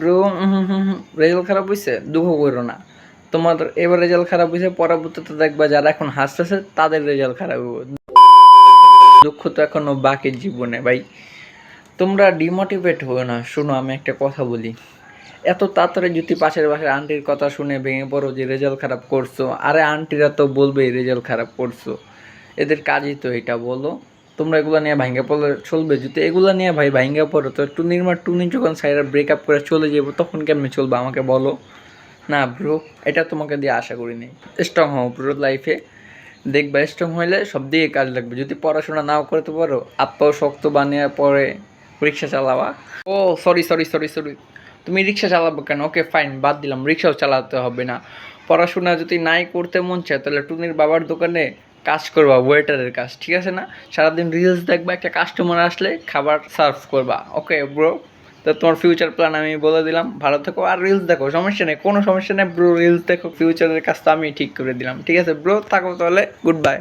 Bro result খারাপ হয়েছে দুঃখ করো না। তোমার এবার রেজাল্ট খারাপ হয়েছে পরবর্তীতে দেখবা যারা এখন হাসতেছে, তাদের রেজাল্ট খারাপ হবে দুঃখ তো এখনও বাকি জীবনে, ভাই। তোমরা ডিমোটিভেট হও না। শোনো, আমি একটা কথা বলি। এত তাড়াতাড়ি যদি পাশের পাশের আন্টির কথা শুনে ভেঙে পড়ো যে রেজাল্ট খারাপ করছ, আরে আন্টিরা তো বলবেই রেজাল্ট খারাপ করছ। এদের কাজই তো এটা, বলো। তোমরা এগুলো নিয়ে ভাঙ্গা পড়লে চলবে। যদি এগুলো নিয়ে ভাই ভাঙ্গা পড়ো, তো টুনির মা টুনি যখন সাইরা ব্রেকআপ করে চলে যাব তখন কেমনে চলবে আমাকে বলো? না ব্রো এটা তোমাকে দিয়ে আশা করি নি স্ট্রং হও ব্রো লাইফে দেখবা স্ট্রং হইলে সব দিকে কাজ লাগবে। যদি পড়াশোনা নাও করতে পারো আত্মাও শক্ত বানিয়ে পরে রিক্সা চালাবা। ও সরি সরি সরি সরি তুমি রিক্সা চালাবো কেন? ওকে ফাইন বাদ দিলাম। রিক্সাও চালাতে হবে না। পড়াশোনা যদি নাই করতে মন চায়, তাহলে টুনির বাবার দোকানে কাজ করবা ওয়েটারের কাজ, ঠিক আছে না? সারাদিন রিলস দেখবা, একটা কাস্টমার আসলে খাবার সার্ভ করবা। ওকে ব্রো তো তোমার ফিউচার প্ল্যান আমি বলে দিলাম, ভালো থেকো। আর রিলস দেখো, সমস্যা নেই, কোনো সমস্যা নেই ব্রো রিলস দেখো ফিউচারের কাজ তো আমি ঠিক করে দিলাম, ঠিক আছে? ব্রো থাকো তাহলে গুড বাই